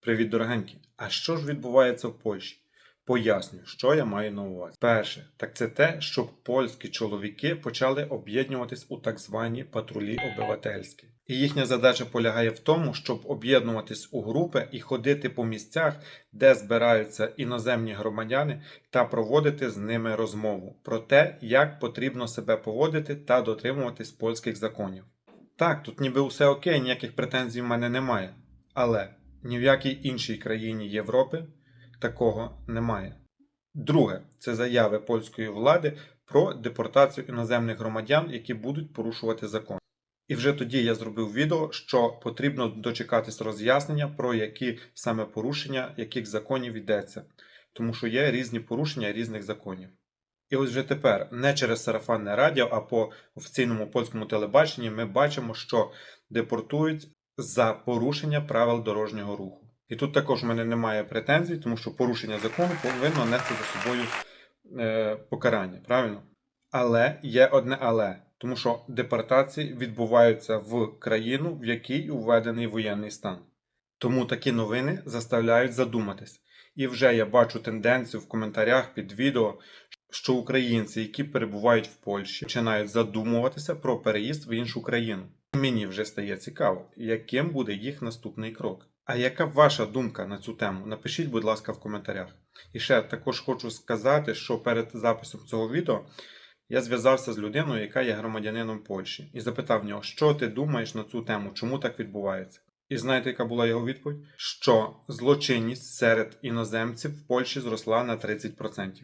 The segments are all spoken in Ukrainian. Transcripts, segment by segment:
Привіт, дорогенькі! А що ж відбувається в Польщі? Поясню, що я маю на увазі. Перше, так це те, що польські чоловіки почали об'єднуватись у так звані патрулі обивательські. І їхня задача полягає в тому, щоб об'єднуватись у групи і ходити по місцях, де збираються іноземні громадяни, та проводити з ними розмову про те, як потрібно себе поводити та дотримуватись польських законів. Так, тут ніби все окей, ніяких претензій в мене немає. Але ні в якій іншій країні Європи такого немає. Друге, це заяви польської влади про депортацію іноземних громадян, які будуть порушувати закон. І вже тоді я зробив відео, що потрібно дочекатись роз'яснення, про які саме порушення яких законів йдеться, тому що є різні порушення різних законів. І ось вже тепер, не через сарафанне радіо, а по офіційному польському телебаченні ми бачимо, що депортують за порушення правил дорожнього руху. І тут також в мене немає претензій, тому що порушення закону повинно нести за собою е, покарання, правильно? Але є одне але, тому що депортації відбуваються в країну, в якій введений воєнний стан. Тому такі новини заставляють задуматись. І вже я бачу тенденцію в коментарях під відео, що українці, які перебувають в Польщі, починають задумуватися про переїзд в іншу країну. Мені вже стає цікаво, яким буде їх наступний крок. А яка ваша думка на цю тему? Напишіть, будь ласка, в коментарях. І ще також хочу сказати, що перед записом цього відео я зв'язався з людиною, яка є громадянином Польщі, і запитав нього, що ти думаєш на цю тему, чому так відбувається. І знаєте, яка була його відповідь? Що злочинність серед іноземців в Польщі зросла на 30%.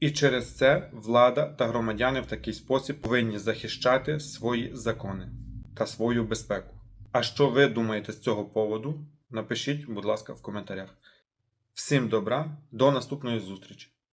І через це влада та громадяни в такий спосіб повинні захищати свої закони та свою безпеку. А що ви думаєте з цього поводу? Напишіть, будь ласка, в коментарях. Всім добра, до наступної зустрічі!